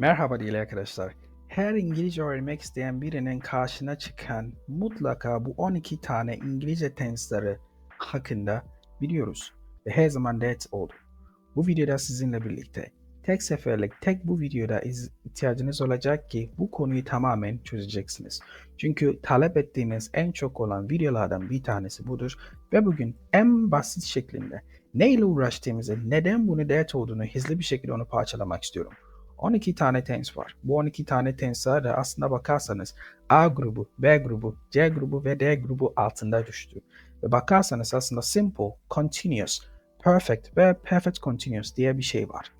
Merhaba değerli arkadaşlar. Her İngilizce öğrenmek isteyen birinin karşına çıkan mutlaka bu 12 tane İngilizce tensleri hakkında biliyoruz. Ve her zaman that oldu. Bu videoda sizinle birlikte tek seferlik tek bu videoda ihtiyacınız olacak ki bu konuyu tamamen çözeceksiniz. Çünkü talep ettiğiniz en çok olan videolardan bir tanesi budur ve bugün en basit şeklinde neyle uğraştığımızı, neden bunu dert olduğunu hızlı bir şekilde onu parçalamak istiyorum. 12 tane tens var. Bu 12 tane tensler de aslında bakarsanız A grubu, B grubu, C grubu ve D grubu altında düştü. Ve bakarsanız aslında simple, continuous, perfect ve perfect continuous diye bir şey var.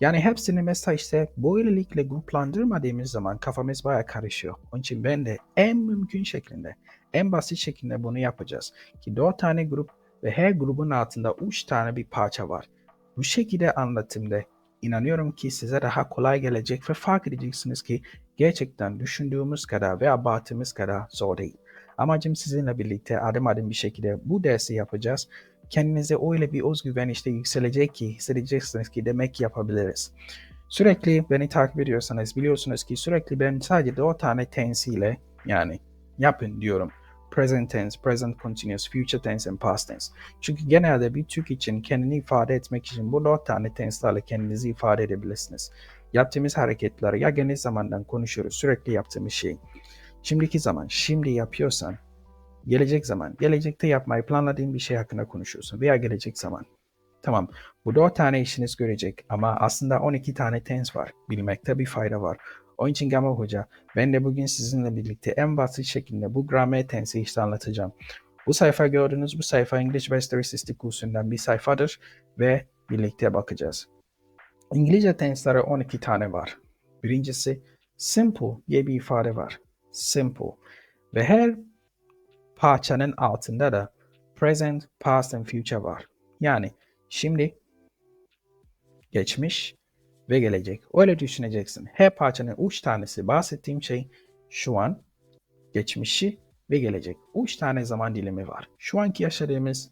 Yani hepsini mesela işte böylelikle gruplandırmadığımız zaman kafamız baya karışıyor. Onun için ben de en mümkün şeklinde, en basit şekilde bunu yapacağız. Ki 4 tane grup ve her grubun altında 3 tane bir parça var. Bu şekilde anlatımda inanıyorum ki size daha kolay gelecek ve fark edeceksiniz ki gerçekten düşündüğümüz kadar ve abarttığımız kadar zor değil. Amacım sizinle birlikte adım adım bir şekilde bu dersi yapacağız. Kendinize öyle bir özgüven işte yükselecek ki hissedeceksiniz ki demek ki yapabiliriz. Sürekli beni takip ediyorsanız biliyorsunuz ki sürekli ben sadece 4 tane tensiyle yani yapın diyorum. Present tense, present continuous, future tense and past tense. Çünkü genelde bir Türk için kendini ifade etmek için bu dört tane tenslerle kendinizi ifade edebilirsiniz. Yaptığımız hareketler ya geniş zamandan konuşuyoruz sürekli yaptığımız şey. Şimdiki zaman, şimdi yapıyorsan, gelecek zaman, gelecekte yapmayı planladığın bir şey hakkında konuşuyorsun veya gelecek zaman. Tamam, bu dört tane işiniz görecek ama aslında 12 tane tens var. Bilmekte bir fayda var. Onun için Gamal Hoca, ben de bugün sizinle birlikte en basit şekilde bu gramer tensi işte anlatacağım. Bu sayfa gördüğünüz bu sayfa İngilizce ve İstatistik kursundan bir sayfadır ve birlikte bakacağız. İngilizce tensleri 12 tane var. Birincisi simple diye bir ifade var. Simple. Ve her parçanın altında da present, past and future var. Yani şimdi, geçmiş ve gelecek. Öyle düşüneceksin. Her parçanın üç tanesi bahsettiğim şey şu an, geçmişi ve gelecek. Üç tane zaman dilimi var. Şu anki yaşadığımız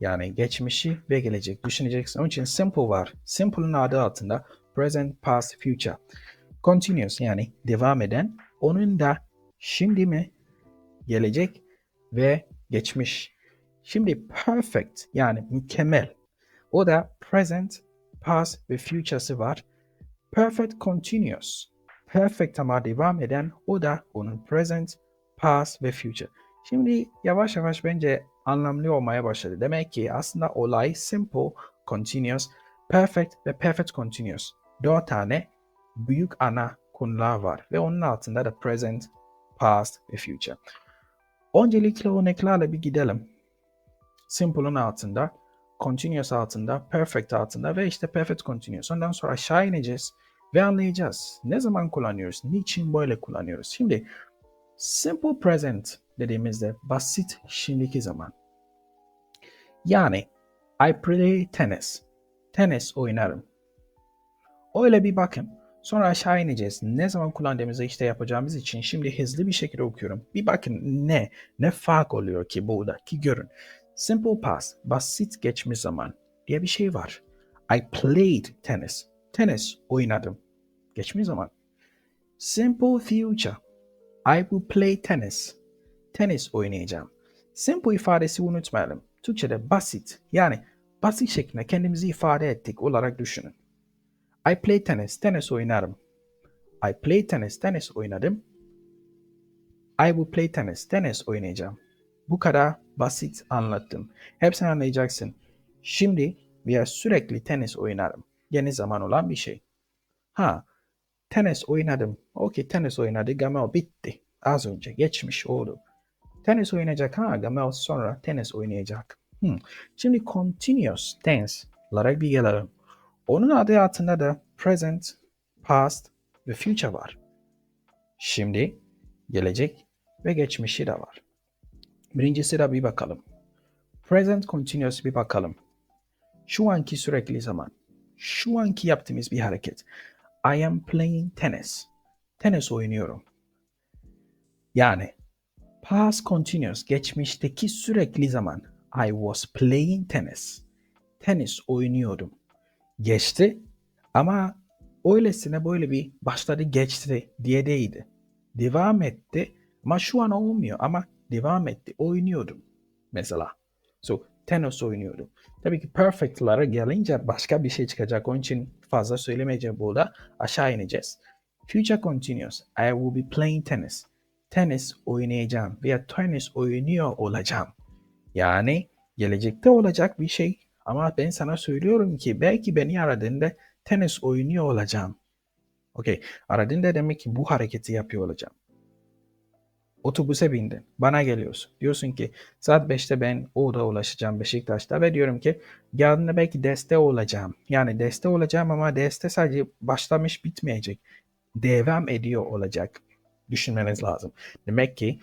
yani geçmişi ve gelecek düşüneceksin. Onun için simple var. Simple'ın adı altında present, past, future. Continuous yani devam eden. Onun da şimdi mi, gelecek ve geçmiş. Şimdi perfect yani mükemmel. O da present, past ve future'sı var. Perfect continuous. Perfect ama devam eden o da onun present, past ve future. Şimdi yavaş yavaş bence anlamlı olmaya başladı. Demek ki aslında olay simple, continuous, perfect ve perfect continuous. Dört tane büyük ana konular var ve onun altında da present, past ve future. Öncelikle örneklerle bir gidelim. Simple'ın altında, continuous altında, perfect altında ve işte perfect continuous. Ondan sonra aşağı ineceğiz ve anlayacağız. Ne zaman kullanıyoruz? Niçin böyle kullanıyoruz? Şimdi simple present dediğimizde basit şimdiki zaman. Yani I play tennis. Tenis oynarım. Öyle bir bakın. Sonra aşağı ineceğiz. Ne zaman kullandığımızı işte yapacağımız için şimdi hızlı bir şekilde okuyorum. Bir bakın ne, ne fark oluyor ki burada ki görün. Simple past, basit geçmiş zaman diye bir şey var. I played tennis. Tenis oynadım. Geçmiş zaman. Simple future. I will play tennis. Tenis oynayacağım. Simple ifadesi unutmayalım. Türkçe'de basit yani basit şeklinde kendimizi ifade ettik olarak düşünün. I play tennis, tenis oynarım. I play tennis, tenis oynadım. I will play tennis, tenis oynayacağım. Bu kadar basit anlattım. Hepsini anlayacaksın. Şimdi veya sürekli tenis oynarım. Yeni zaman olan bir şey. Ha, tenis oynadım. Okey, tenis oynadı. Gamel bitti. Az önce geçmiş oldu. Tenis oynayacak. Ha, Gamel sonra tenis oynayacak. Hmm. Şimdi continuous tense olarak bir gelelim. Onun adı altında da present, past ve future var. Şimdi, gelecek ve geçmişi de var. Birincisi de bir bakalım. Present continuous bir bakalım. Şu anki sürekli zaman. Şu anki yaptığımız bir hareket. I am playing tennis. Tenis oynuyorum. Yani past continuous geçmişteki sürekli zaman. I was playing tennis. Tenis oynuyordum. Geçti ama öylesine böyle bir başladı geçti diye değildi. Devam etti ama şu an olmuyor ama devam etti. Oynuyordum mesela. So tenis oynuyordum. Tabii ki perfect'lara gelince başka bir şey çıkacak. Onun için fazla söylemeyeceğim burada. Aşağı ineceğiz. Future continuous. I will be playing tennis. Tenis oynayacağım veya tenis oynuyor olacağım. Yani gelecekte olacak bir şey ama ben sana söylüyorum ki belki beni aradığında tenis oynuyor olacağım. Okey. Aradığında demek ki bu hareketi yapıyor olacağım. Otobüse bindin. Bana geliyorsun. Diyorsun ki saat 5'te ben orada ulaşacağım Beşiktaş'ta ve diyorum ki geldiğinde belki deste olacağım. Yani deste olacağım ama deste sadece başlamış bitmeyecek. Devam ediyor olacak. Düşünmeniz lazım. Demek ki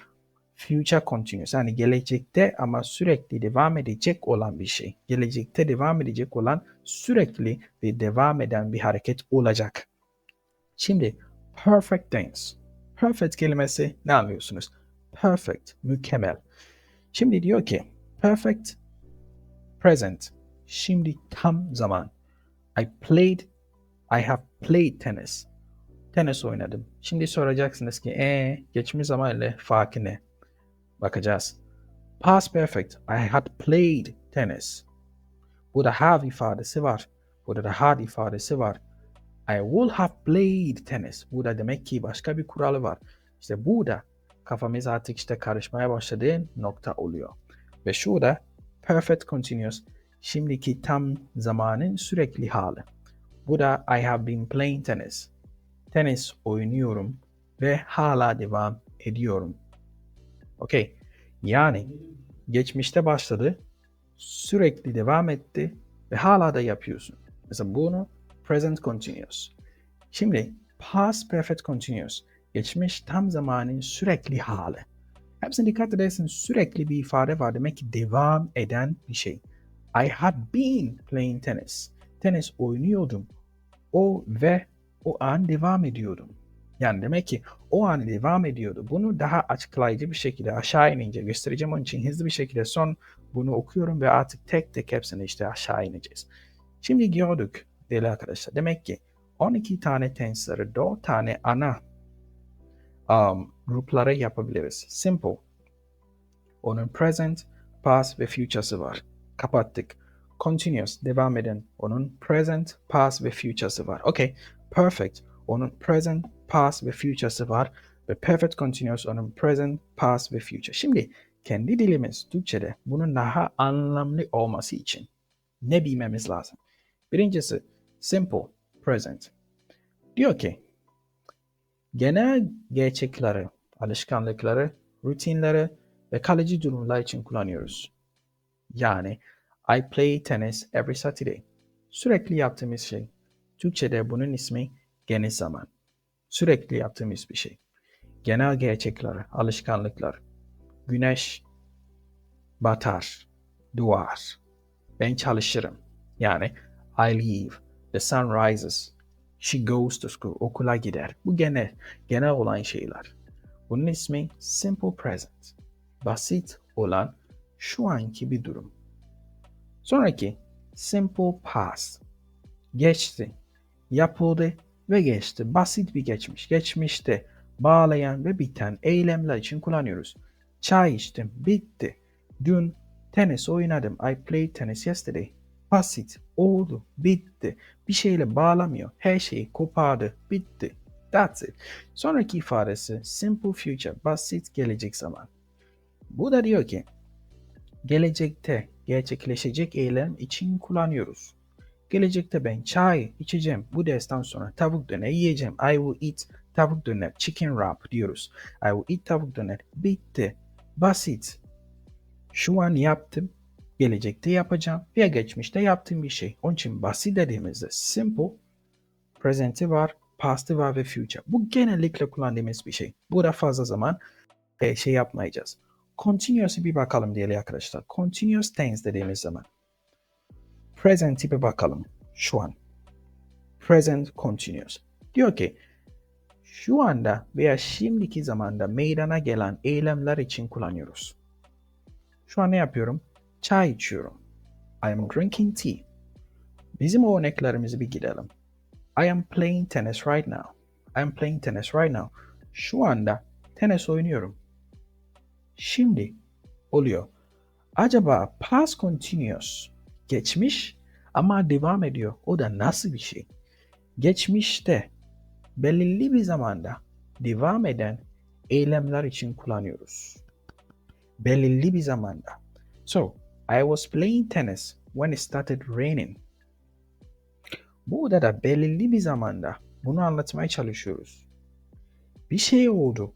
future continuous yani gelecekte ama sürekli devam edecek olan bir şey. Gelecekte devam edecek olan sürekli ve devam eden bir hareket olacak. Şimdi perfect tense. Perfect kelimesi ne anlıyorsunuz? Perfect, mükemmel. Şimdi diyor ki perfect present. Şimdi tam zaman. I played, I have played tennis. Tenis oynadım. Şimdi soracaksınız ki ee, geçmiş zaman ile farkı ne? Bakacağız. Past perfect. I had played tennis. Burada have ifadesi var. Burada da had ifadesi var. I will have played tennis. Burada demek ki başka bir kuralı var. İşte burada kafamız artık işte karışmaya başladığı nokta oluyor. Ve şurada perfect continuous şimdiki tam zamanın sürekli hali. Burada I have been playing tennis. Tenis oynuyorum ve hala devam ediyorum. Okey. Yani geçmişte başladı, sürekli devam etti ve hala da yapıyorsun. Mesela bunu present continuous. Şimdi past perfect continuous. Geçmiş tam zamanın sürekli hali. Hepsine dikkat edersin sürekli bir ifade var demek ki devam eden bir şey. I had been playing tennis. Tenis oynuyordum. O ve o an devam ediyordum. Yani demek ki o an devam ediyordu. Bunu daha açıklayıcı bir şekilde aşağı inince göstereceğim. Onun için hızlı bir şekilde son bunu okuyorum ve artık tek tek hepsini işte aşağı ineceğiz. Şimdi gördük değerli arkadaşlar. Demek ki 12 tane tense'leri 4 tane ana um, gruplara yapabiliriz. Simple. Onun present, past ve future'sı var. Kapattık. Continuous, devam eden. Onun present, past ve future'sı var. Okay. Perfect. Onun present, past ve future'sı var. Ve perfect continuous onun present, past ve future. Şimdi kendi dilimiz Türkçe'de bunun daha anlamlı olması için ne bilmemiz lazım? Birincisi simple, present. Diyor ki genel gerçekleri, alışkanlıkları, rutinleri ve kalıcı durumlar için kullanıyoruz. Yani I play tennis every Saturday. Sürekli yaptığımız şey. Türkçe'de bunun ismi geniş zaman. Sürekli yaptığımız bir şey. Genel gerçekler, alışkanlıklar. Güneş batar, doğar. Ben çalışırım. Yani I leave. The sun rises. She goes to school. Okula gider. Bu genel, genel olan şeyler. Bunun ismi simple present. Basit olan şu anki bir durum. Sonraki simple past. Geçti, yapıldı ve geçti. Basit bir geçmiş. Geçmişte bağlayan ve biten eylemler için kullanıyoruz. Çay içtim, bitti. Dün tenis oynadım. I played tennis yesterday. Basit, oldu, bitti. Bir şeyle bağlamıyor. Her şeyi kopardı, bitti. That's it. Sonraki ifadesi simple future, basit gelecek zaman. Bu da diyor ki gelecekte gerçekleşecek eylem için kullanıyoruz. Gelecekte ben çay içeceğim. Bu dersten sonra tavuk döner yiyeceğim. I will eat tavuk döner. Chicken wrap diyoruz. I will eat tavuk döner. Bitti. Basit. Şu an yaptım. Gelecekte yapacağım. Veya geçmişte yaptığım bir şey. Onun için basit dediğimizde simple, present'i var, past'ı var ve future. Bu genellikle kullandığımız bir şey. Burada fazla zaman e, şey yapmayacağız. Continuous'a bir bakalım diyelim arkadaşlar. Continuous tense dediğimiz zaman present tipe bakalım. Şu an. Present continuous. Diyor ki şu anda veya şimdiki zamanda meydana gelen eylemler için kullanıyoruz. Şu an ne yapıyorum? Çay içiyorum. I am drinking tea. Bizim örneklerimizi bir gidelim. I am playing tennis right now. I am playing tennis right now. Şu anda tenis oynuyorum. Şimdi oluyor. Acaba past continuous geçmiş ama devam ediyor. O da nasıl bir şey? Geçmişte belirli bir zamanda devam eden eylemler için kullanıyoruz. Belirli bir zamanda. So, I was playing tennis when it started raining. Burada da belirli bir zamanda bunu anlatmaya çalışıyoruz. Bir şey oldu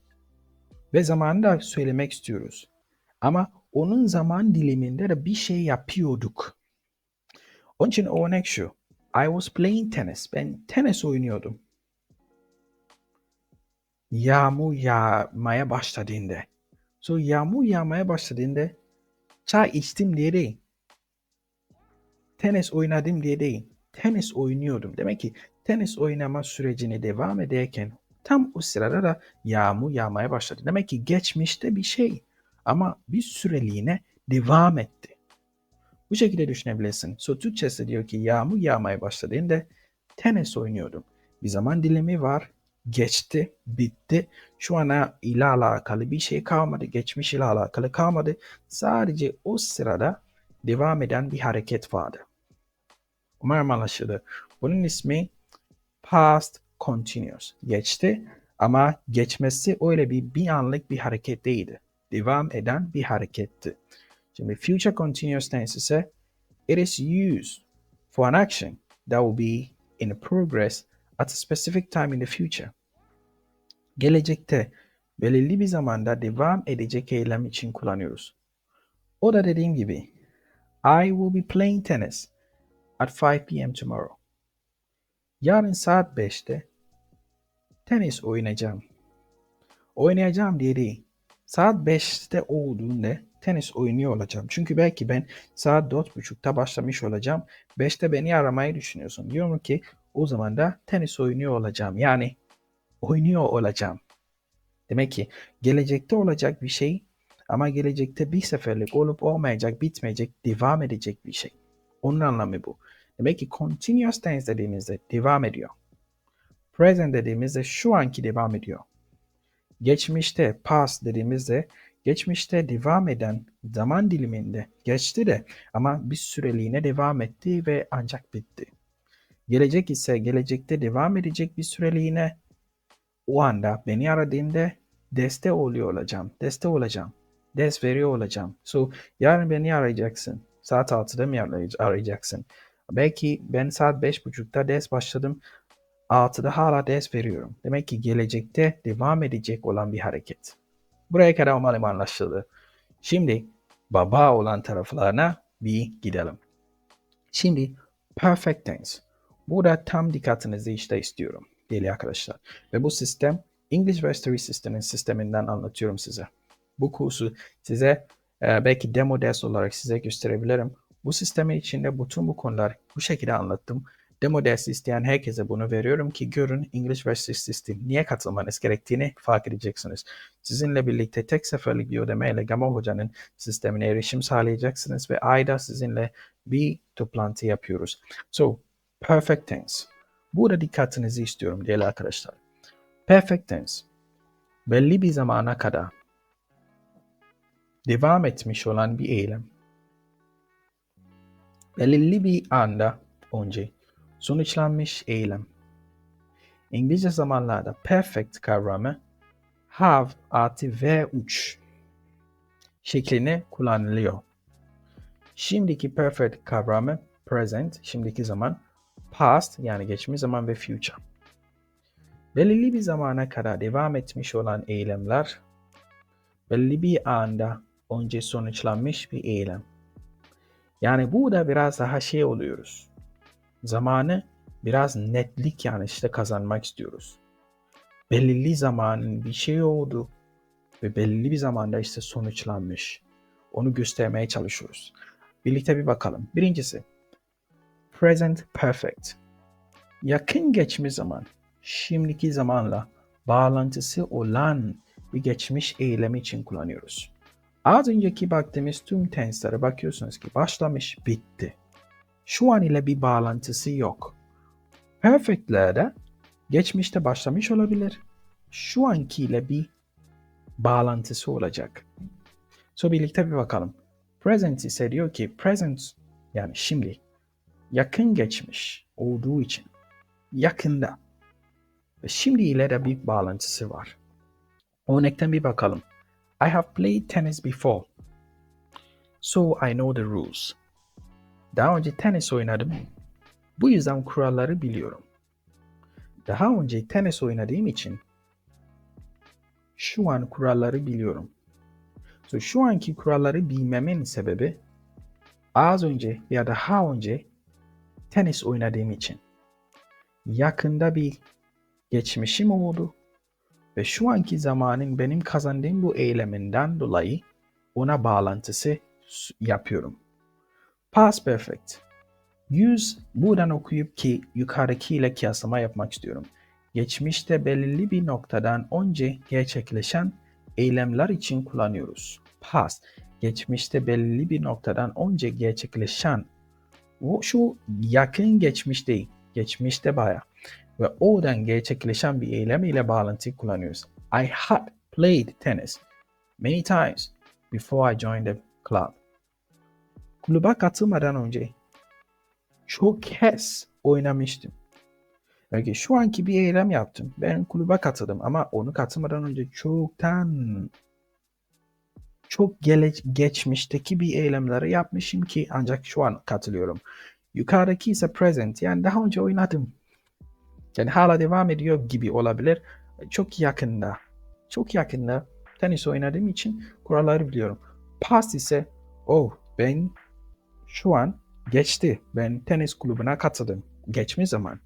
ve zamanı da söylemek istiyoruz. Ama onun zaman diliminde de bir şey yapıyorduk. Onun için örnek şu. I was playing tennis. Ben tenis oynuyordum. Yağmur yağmaya başladığında. So yağmur yağmaya başladığında çay içtim diye değil. Tenis oynadım diye değil. Tenis oynuyordum. Demek ki tenis oynama sürecine devam ederken tam o sırada da yağmur yağmaya başladı. Demek ki geçmişte bir şey ama bir süreliğine devam etti. Bu şekilde düşünebilirsin. So Türkçesi diyor ki yağmur yağmaya başladığında tenis oynuyordum. Bir zaman dilimi var. Geçti, bitti. Şu ana ile alakalı bir şey kalmadı. Geçmiş ile alakalı kalmadı. Sadece o sırada devam eden bir hareket vardı. Umarım anlaşıldı. Bunun ismi past continuous. Geçti ama geçmesi öyle bir bir anlık bir hareket değildi. Devam eden bir hareketti. Şimdi future continuous tense ise it is used for an action that will be in progress at a specific time in the future. Gelecekte belirli bir zamanda devam edecek eylem için kullanıyoruz. O da dediğim gibi I will be playing tennis at 5 p.m. tomorrow. Yarın saat 5'te tenis oynayacağım. Oynayacağım diye değil. Saat 5'te olduğunda tenis oynuyor olacağım. Çünkü belki ben saat 4.30'da başlamış olacağım. 5'te beni aramayı düşünüyorsun. Diyorum ki o zaman da tenis oynuyor olacağım. Yani oynuyor olacağım. Demek ki gelecekte olacak bir şey ama gelecekte bir seferlik olup olmayacak, bitmeyecek, devam edecek bir şey. Onun anlamı bu. Demek ki continuous tense dediğimizde devam ediyor. Present dediğimizde şu anki devam ediyor. Geçmişte past dediğimizde geçmişte devam eden zaman diliminde geçti de ama bir süreliğine devam etti ve ancak bitti. Gelecek ise gelecekte devam edecek bir süreliğine o anda beni aradığında deste oluyor olacağım. Deste olacağım. Ders veriyor olacağım. So yarın beni arayacaksın. Saat 6'da mı arayacaksın? Belki ben saat 5.30'da ders başladım. 6'da hala ders veriyorum. Demek ki gelecekte devam edecek olan bir hareket. Buraya kadar umarım anlaşıldı. Şimdi baba olan taraflarına bir gidelim. Şimdi perfect tense. Burada tam dikkatinizi işte istiyorum değerli arkadaşlar. Ve bu sistem English Mastery System'in sisteminden anlatıyorum size. Bu kursu size e, belki demo ders olarak size gösterebilirim. Bu sistemin içinde bütün bu konular bu şekilde anlattım. Demo dersi isteyen herkese bunu veriyorum ki görün English Mastery System niye katılmanız gerektiğini fark edeceksiniz. Sizinle birlikte tek seferlik bir ödemeyle Gamal Hoca'nın sistemine erişim sağlayacaksınız ve ayda sizinle bir toplantı yapıyoruz. So, perfect tense. Burada dikkatinizi istiyorum değerli arkadaşlar. Perfect tense belli bir zamana kadar devam etmiş olan bir eylem. Belirli bir anda önce sonuçlanmış eylem. İngilizce zamanlarda perfect kavramı have artı v uç şeklini kullanılıyor. Şimdiki perfect kavramı present, şimdiki zaman past yani geçmiş zaman ve future. Belirli bir zamana kadar devam etmiş olan eylemler belli bir anda önce sonuçlanmış bir eylem. Yani burada biraz daha şey oluyoruz. Zamanı biraz netlik yani işte kazanmak istiyoruz. Belirli zamanın bir şey oldu ve belli bir zamanda işte sonuçlanmış. Onu göstermeye çalışıyoruz. Birlikte bir bakalım. Birincisi present perfect. Yakın geçmiş zaman, şimdiki zamanla bağlantısı olan bir geçmiş eylemi için kullanıyoruz. Az önceki baktığımız tüm tenslere bakıyorsunuz ki başlamış, bitti. Şu an ile bir bağlantısı yok. Perfect'lerde geçmişte başlamış olabilir. Şu ankiyle bir bağlantısı olacak. So birlikte bir bakalım. Present ise diyor ki present yani şimdi yakın geçmiş olduğu için yakında ve şimdi ile de bir bağlantısı var. Örnekten bir bakalım. I have played tennis before. So I know the rules. Daha önce tenis oynadım. Bu yüzden kuralları biliyorum. Daha önce tenis oynadığım için şu an kuralları biliyorum. So şu anki kuralları bilmemin sebebi az önce ya daha önce tenis oynadığım için. Yakında bir geçmişim oldu ve şu anki zamanın benim kazandığım bu eyleminden dolayı ona bağlantısı yapıyorum. Past Perfect. Use buradan okuyup ki yukarıdakiyle kıyaslama yapmak istiyorum. Geçmişte belirli bir noktadan önce gerçekleşen eylemler için kullanıyoruz. Past, geçmişte belirli bir noktadan önce gerçekleşen o şu yakın geçmiş değil, geçmişte baya ve oradan gerçekleşen bir eylem ile bağlantı kullanıyoruz. I had played tennis many times before I joined the club. Kulübe katılmadan önce çok kez oynamıştım. Peki şu anki bir eylem yaptım. Ben kulübe katıldım ama onu katılmadan önce çoktan çok gele, geçmişteki bir eylemleri yapmışım ki ancak şu an katılıyorum. Yukarıdaki ise present yani daha önce oynadım. Yani hala devam ediyor gibi olabilir. Çok yakında, çok yakında tenis oynadığım için kuralları biliyorum. Past ise oh ben şu an geçti. Ben tenis kulübüne katıldım. Geçmiş zaman.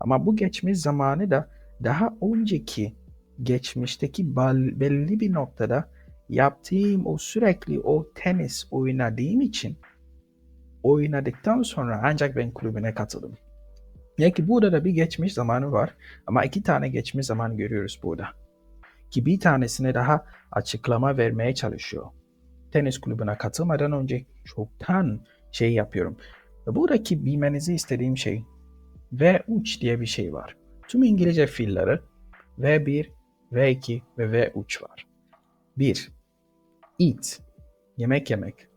Ama bu geçmiş zamanı da daha önceki geçmişteki belli bir noktada yaptığım o sürekli o tenis oynadığım için oynadıktan sonra ancak ben kulübüne katıldım. Yani ki burada da bir geçmiş zamanı var ama iki tane geçmiş zaman görüyoruz burada. Ki bir tanesine daha açıklama vermeye çalışıyor. Tenis kulübüne katılmadan önce çoktan şey yapıyorum. Buradaki bilmenizi istediğim şey V3 diye bir şey var. Tüm İngilizce fiilleri V1, V2 ve V3 var. 1. Eat, yemek yemek.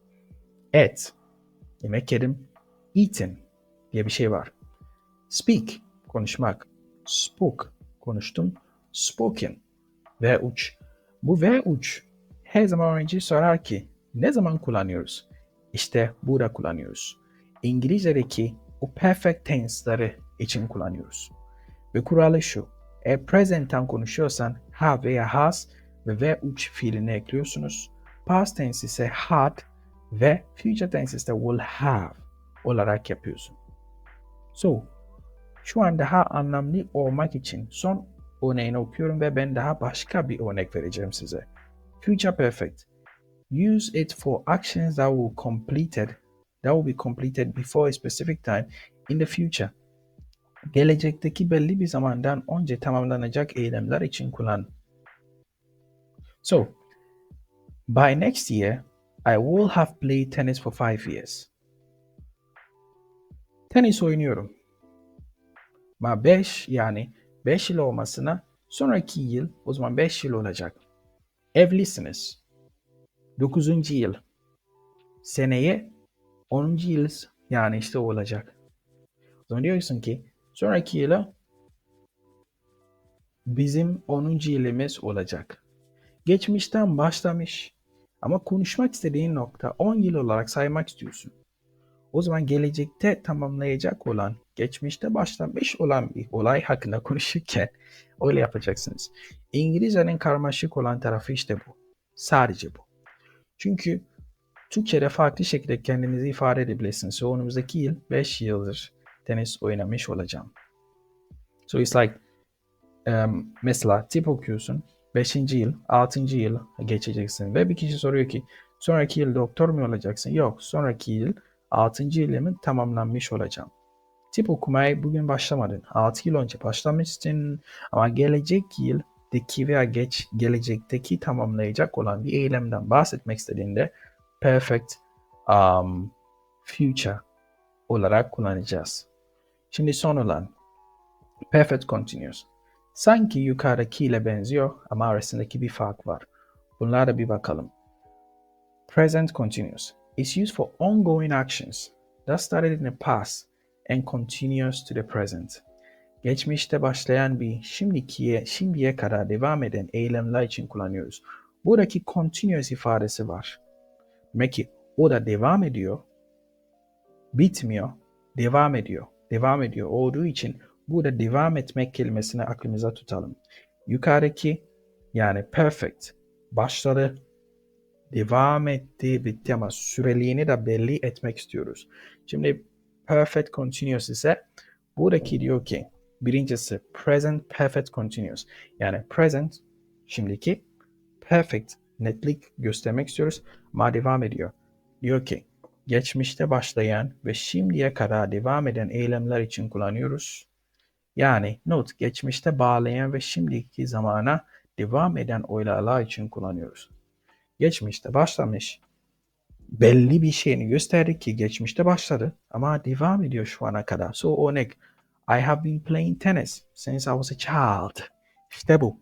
Et, yemek yedim. Eaten diye bir şey var. Speak, konuşmak. Spoke, konuştum. Spoken, V3. Bu V3 her zaman öğrenci sorar ki ne zaman kullanıyoruz? İşte burada kullanıyoruz. İngilizce'deki o perfect tense'ları için kullanıyoruz. Ve kuralı şu. Eğer present'ten konuşuyorsan have veya has ve V3 fiilini ekliyorsunuz. Past tense ise had ve future tense ise will have olarak yapıyorsun. So, şu an daha anlamlı olmak için son örneğini okuyorum ve ben daha başka bir örnek vereceğim size. Future perfect. Use it for actions that will completed that will be completed before a specific time in the future. Gelecekteki belli bir zamandan önce tamamlanacak eylemler için kullan. So, by next year, I will have played tennis for five years. Tenis oynuyorum. Ama 5 yani 5 yıl olmasına sonraki yıl o zaman 5 yıl olacak. Evlisiniz. 9. yıl. Seneye 10. yıl yani işte olacak. O zaman diyorsun ki sonraki yıla bizim 10. yılımız olacak. Geçmişten başlamış ama konuşmak istediğin nokta 10 yıl olarak saymak istiyorsun. O zaman gelecekte tamamlayacak olan, geçmişte başlamış olan bir olay hakkında konuşurken öyle yapacaksınız. İngilizcenin karmaşık olan tarafı işte bu. Sadece bu. Çünkü Türkçe'de farklı şekilde kendinizi ifade edebilirsiniz. So önümüzdeki yıl 5 yıldır tenis oynamış olacağım. So it's like um, mesela tip okuyorsun. 5. yıl, 6. yıl geçeceksin ve bir kişi soruyor ki sonraki yıl doktor mu olacaksın? Yok, sonraki yıl 6. yılımın tamamlanmış olacağım. Tip okumaya bugün başlamadın. 6 yıl önce başlamışsın ama gelecek yıldaki veya geç gelecekteki tamamlayacak olan bir eylemden bahsetmek istediğinde perfect um, future olarak kullanacağız. Şimdi son olan Perfect continuous. Sanki yukarıdakiyle benziyor ama arasındaki bir fark var. Bunlara bir bakalım. Present continuous is used for ongoing actions that started in the past and continues to the present. Geçmişte başlayan bir şimdikiye, şimdiye kadar devam eden eylemler için kullanıyoruz. Buradaki continuous ifadesi var. Demek ki o da devam ediyor, bitmiyor, devam ediyor. Devam ediyor olduğu için burada devam etmek kelimesini aklımıza tutalım. Yukarıdaki yani perfect başladı, devam etti, bitti ama süreliğini de belli etmek istiyoruz. Şimdi perfect continuous ise buradaki diyor ki birincisi present perfect continuous. Yani present şimdiki perfect netlik göstermek istiyoruz ama devam ediyor. Diyor ki geçmişte başlayan ve şimdiye kadar devam eden eylemler için kullanıyoruz. Yani not geçmişte bağlayan ve şimdiki zamana devam eden olaylar için kullanıyoruz. Geçmişte başlamış, belli bir şeyini gösterdi ki geçmişte başladı ama devam ediyor şu ana kadar. So örnek, I have been playing tennis since I was a child. İşte bu.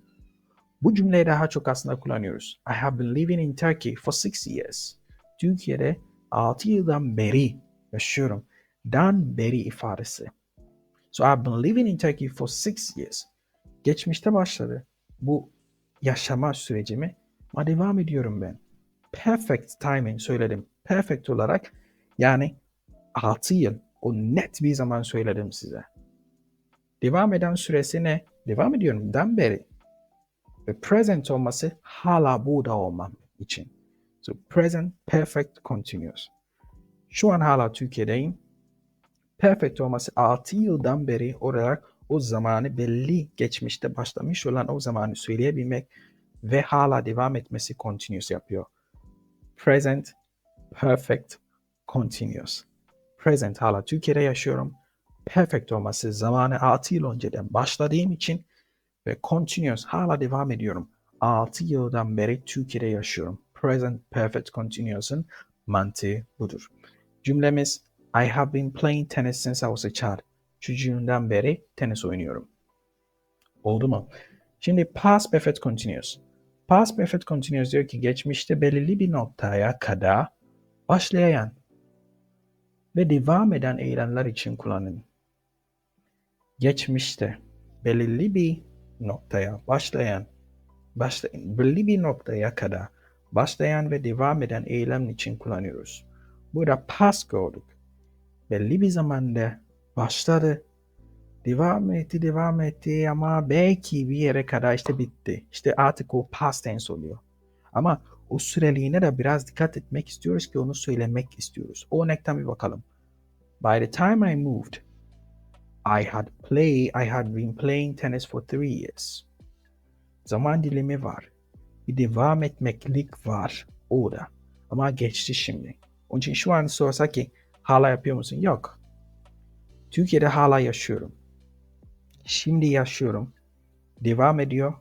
Bu cümleyi daha çok aslında kullanıyoruz. I have been living in Turkey for six years. Türkiye'de 6 yıldan beri yaşıyorum. Dan beri ifadesi. So I've been living in Turkey for six years. Geçmişte başladı. Bu yaşama sürecimi ama devam ediyorum ben. Perfect timing söyledim. Perfect olarak yani 6 yıl o net bir zaman söyledim size. Devam eden süresi ne? Devam ediyorum dan beri. Ve present olması hala burada olmam için. So present perfect continuous. Şu an hala Türkiye'deyim. Perfect olması 6 yıldan beri olarak o zamanı belli geçmişte başlamış olan o zamanı söyleyebilmek ve hala devam etmesi continuous yapıyor. Present, perfect, continuous. Present hala Türkiye'de yaşıyorum. Perfect olması zamanı 6 yıl önceden başladığım için ve continuous hala devam ediyorum. 6 yıldan beri Türkiye'de yaşıyorum. Present Perfect Continuous'un mantığı budur. Cümlemiz I have been playing tennis since I was a child. Çocuğumdan beri tenis oynuyorum. Oldu mu? Şimdi Past Perfect Continuous. Past Perfect Continuous diyor ki geçmişte belirli bir noktaya kadar başlayan ve devam eden eylemler için kullanın. Geçmişte belirli bir noktaya başlayan, başlayan belli bir noktaya kadar başlayan ve devam eden eylem için kullanıyoruz. Burada past gördük. Belli bir zamanda başladı, devam etti, devam etti ama belki bir yere kadar işte bitti. İşte artık o past tense oluyor. Ama o süreliğine de biraz dikkat etmek istiyoruz ki onu söylemek istiyoruz. O örnekten bir bakalım. By the time I moved, I had play, I had been playing tennis for three years. Zaman dilimi var bir devam etmeklik var orada. Ama geçti şimdi. Onun için şu an sorsak ki hala yapıyor musun? Yok. Türkiye'de hala yaşıyorum. Şimdi yaşıyorum. Devam ediyor.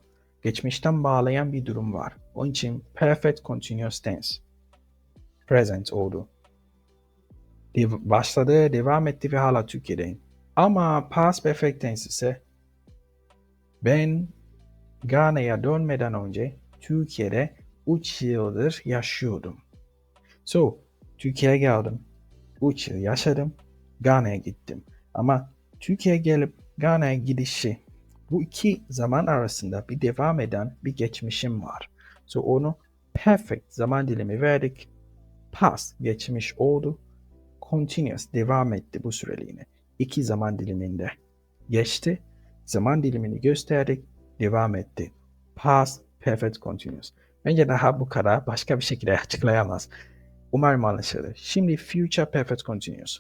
Geçmişten bağlayan bir durum var. Onun için perfect continuous tense. Present oldu. De başladı, devam etti ve hala Türkiye'deyim. Ama past perfect tense ise ben Ghana'ya dönmeden önce Türkiye'de 3 yıldır yaşıyordum. So, Türkiye'ye geldim. 3 yıl yaşadım. Ghana'ya gittim. Ama Türkiye'ye gelip Ghana'ya gidişi bu iki zaman arasında bir devam eden bir geçmişim var. So onu perfect zaman dilimi verdik. Past geçmiş oldu. Continuous devam etti bu süreliğine. İki zaman diliminde geçti. Zaman dilimini gösterdik. Devam etti. Past Perfect Continuous. Bence daha bu kadar başka bir şekilde açıklayamaz. Umarım anlaşılır. Şimdi Future Perfect Continuous.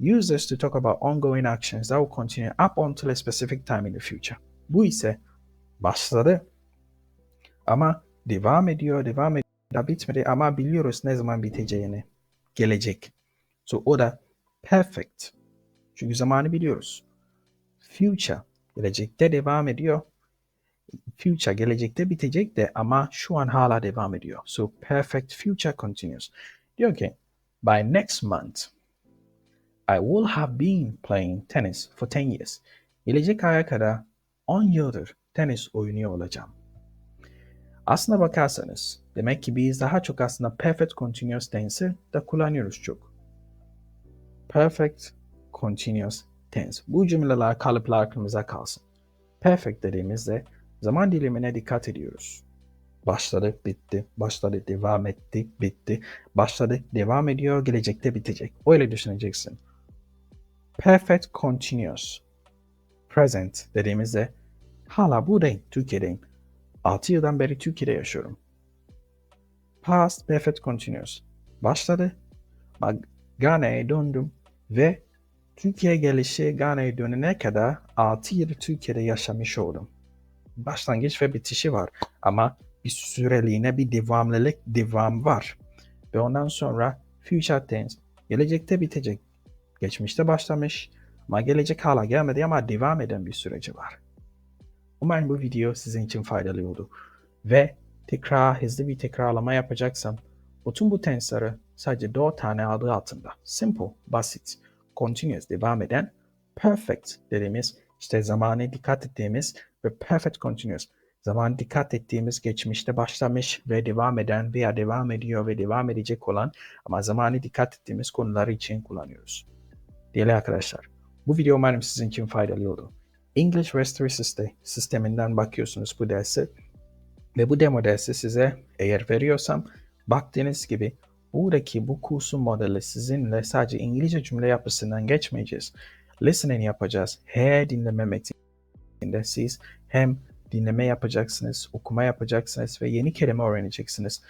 Use this to talk about ongoing actions that will continue up until a specific time in the future. Bu ise başladı ama devam ediyor, devam ediyor, bitmedi ama biliyoruz ne zaman biteceğini. Gelecek. So o da perfect. Çünkü zamanı biliyoruz. Future gelecekte devam ediyor future gelecekte bitecek de ama şu an hala devam ediyor. So perfect future continuous. Diyor ki by next month I will have been playing tennis for 10 years. Gelecek aya kadar 10 yıldır tenis oynuyor olacağım. Aslına bakarsanız demek ki biz daha çok aslında perfect continuous tense'i de kullanıyoruz çok. Perfect continuous tense. Bu cümleler kalıplar aklımıza kalsın. Perfect dediğimizde zaman dilimine dikkat ediyoruz. Başladı, bitti, başladı, devam etti, bitti, başladı, devam ediyor, gelecekte bitecek. Öyle düşüneceksin. Perfect continuous. Present dediğimizde hala buradayım, Türkiye'deyim. 6 yıldan beri Türkiye'de yaşıyorum. Past perfect continuous. Başladı. Bak Gana'ya döndüm ve Türkiye'ye gelişi Gana'ya dönene kadar 6 yıl Türkiye'de yaşamış oldum. Başlangıç ve bitişi var ama bir süreliğine bir devamlılık devam var. Ve ondan sonra future tense gelecekte bitecek. Geçmişte başlamış ama gelecek hala gelmedi ama devam eden bir süreci var. Umarım bu video sizin için faydalı oldu. Ve tekrar hızlı bir tekrarlama yapacaksam bütün bu tensleri sadece 4 tane adı altında. Simple, basit, continuous, devam eden, perfect dediğimiz işte zamana dikkat ettiğimiz ve perfect continuous zaman dikkat ettiğimiz geçmişte başlamış ve devam eden veya devam ediyor ve devam edecek olan ama zamanı dikkat ettiğimiz konuları için kullanıyoruz. Değerli arkadaşlar, bu video umarım sizin için faydalı oldu. English Restory System sisteminden bakıyorsunuz bu dersi ve bu demo dersi size eğer veriyorsam baktığınız gibi buradaki bu kursun modeli sizinle sadece İngilizce cümle yapısından geçmeyeceğiz. Listening yapacağız. Her dinleme metninde siz hem dinleme yapacaksınız, okuma yapacaksınız ve yeni kelime öğreneceksiniz.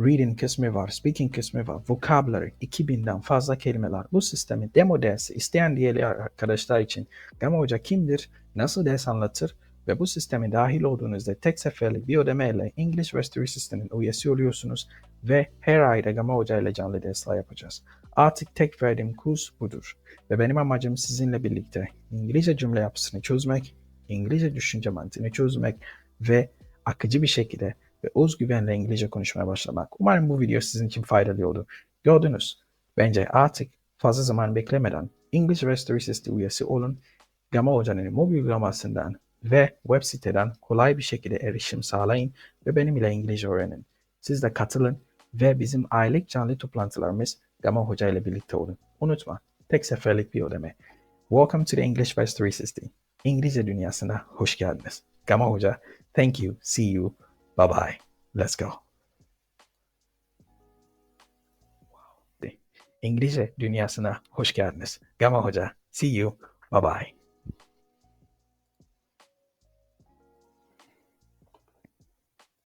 Reading kısmı var, speaking kısmı var, vocabulary 2000'den fazla kelimeler. Bu sistemin demo dersi isteyen diğer arkadaşlar için Gama Hoca kimdir, nasıl ders anlatır ve bu sisteme dahil olduğunuzda tek seferlik bir ödemeyle English Mastery System'in üyesi oluyorsunuz ve her ayda Gama Hoca ile canlı dersler yapacağız. Artık tek verdiğim kurs budur ve benim amacım sizinle birlikte İngilizce cümle yapısını çözmek, İngilizce düşünce mantığını çözmek ve akıcı bir şekilde ve özgüvenle İngilizce konuşmaya başlamak. Umarım bu video sizin için faydalı oldu. Gördünüz. Bence artık fazla zaman beklemeden English Mastery System üyesi olun. Gama Hoca'nın mobil uygulamasından ve web siteden kolay bir şekilde erişim sağlayın ve benim ile İngilizce öğrenin. Siz de katılın ve bizim aylık canlı toplantılarımız Gama Hoca ile birlikte olun. Unutma, tek seferlik bir ödeme. Welcome to the English Mastery System. İngilizce dünyasına hoş geldiniz. Gama Hoca, thank you, see you, bye bye. Let's go. İngilizce dünyasına hoş geldiniz. Gama Hoca, see you, bye bye.